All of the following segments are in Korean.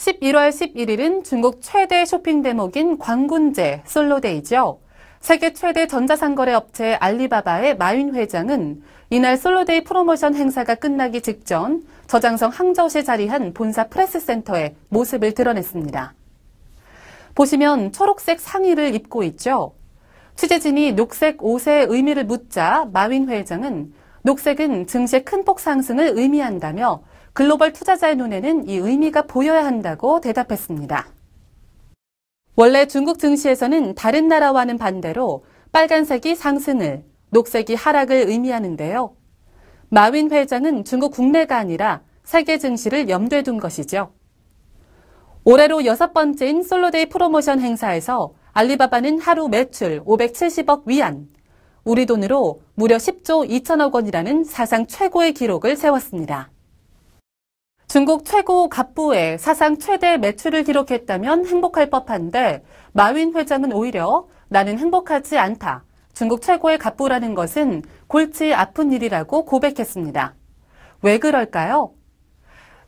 11월 11일은 중국 최대 쇼핑 대목인 광군제 솔로데이죠. 세계 최대 전자상거래 업체 알리바바의 마윈 회장은 이날 솔로데이 프로모션 행사가 끝나기 직전 저장성 항저우시에 자리한 본사 프레스센터에 모습을 드러냈습니다. 보시면 초록색 상의를 입고 있죠. 취재진이 녹색 옷의 의미를 묻자 마윈 회장은 녹색은 증시의 큰 폭 상승을 의미한다며 글로벌 투자자의 눈에는 이 의미가 보여야 한다고 대답했습니다. 원래 중국 증시에서는 다른 나라와는 반대로 빨간색이 상승을, 녹색이 하락을 의미하는데요. 마윈 회장은 중국 국내가 아니라 세계 증시를 염두에 둔 것이죠. 올해로 여섯 번째인 솔로데이 프로모션 행사에서 알리바바는 하루 매출 570억 위안, 우리 돈으로 무려 10조 2천억 원이라는 사상 최고의 기록을 세웠습니다. 중국 최고 갑부의 사상 최대 매출을 기록했다면 행복할 법한데 마윈 회장은 오히려 나는 행복하지 않다. 중국 최고의 갑부라는 것은 골치 아픈 일이라고 고백했습니다. 왜 그럴까요?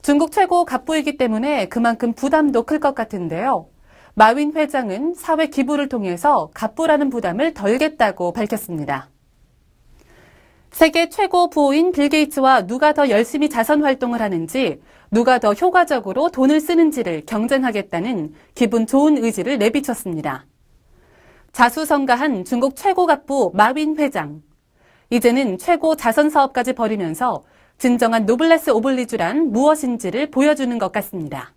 중국 최고 갑부이기 때문에 그만큼 부담도 클 것 같은데요. 마윈 회장은 사회 기부를 통해서 갑부라는 부담을 덜겠다고 밝혔습니다. 세계 최고 부호인 빌 게이츠와 누가 더 열심히 자선 활동을 하는지, 누가 더 효과적으로 돈을 쓰는지를 경쟁하겠다는 기분 좋은 의지를 내비쳤습니다. 자수성가한 중국 최고 갑부 마윈 회장. 이제는 최고 자선 사업까지 벌이면서 진정한 노블레스 오블리주란 무엇인지를 보여주는 것 같습니다.